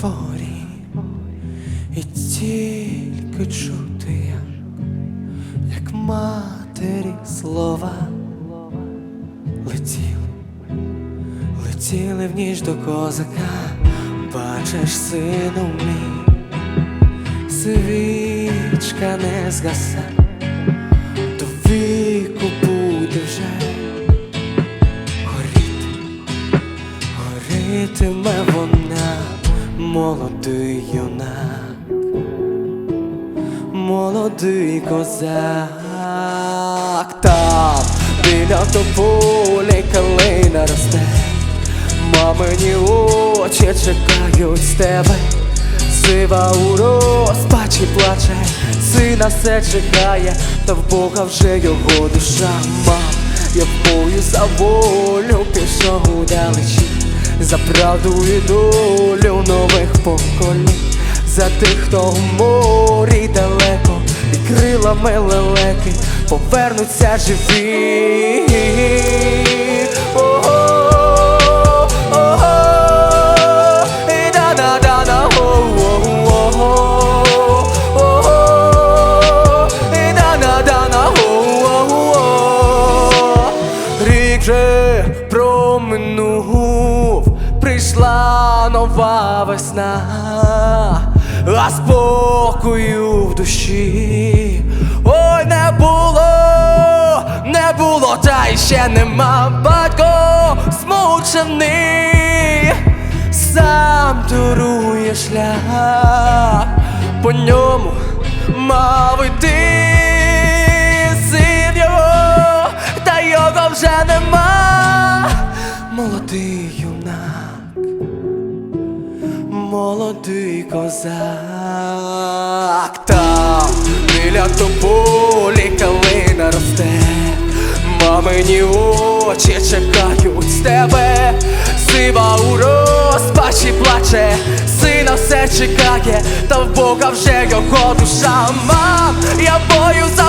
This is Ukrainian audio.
дворі, і тільки чути, як, матері слова летіли, летіли в ніч до козака, бачиш, сину мій, свічка не згаса, до віку буде вже горіти. Горітиме вона, молодий юнак, молодий козак, там біля тополі калина росте, мамині очі чекають з тебе, сива у розпачі плаче, сина все чекає, та в Бога вже його душа. Мам. Я в бою за волю пішов удалечі, за правду і долю нових поколінь, за тих, хто в морі далеко, і крилами лелеки повернуться живі. Ого, ого, прийшла нова весна, а спокою в душі. Ой, не було, не було, та й ще нема батько змучений, сам турує шлях, по ньому мав іти син його, та його вже нема. Молодий молодий козак, там біля тополі калина росте, мамині очі чекають з тебе, сива у розпачі плаче, сина все чекає, та в Бога вже його душа. Мам, я бою за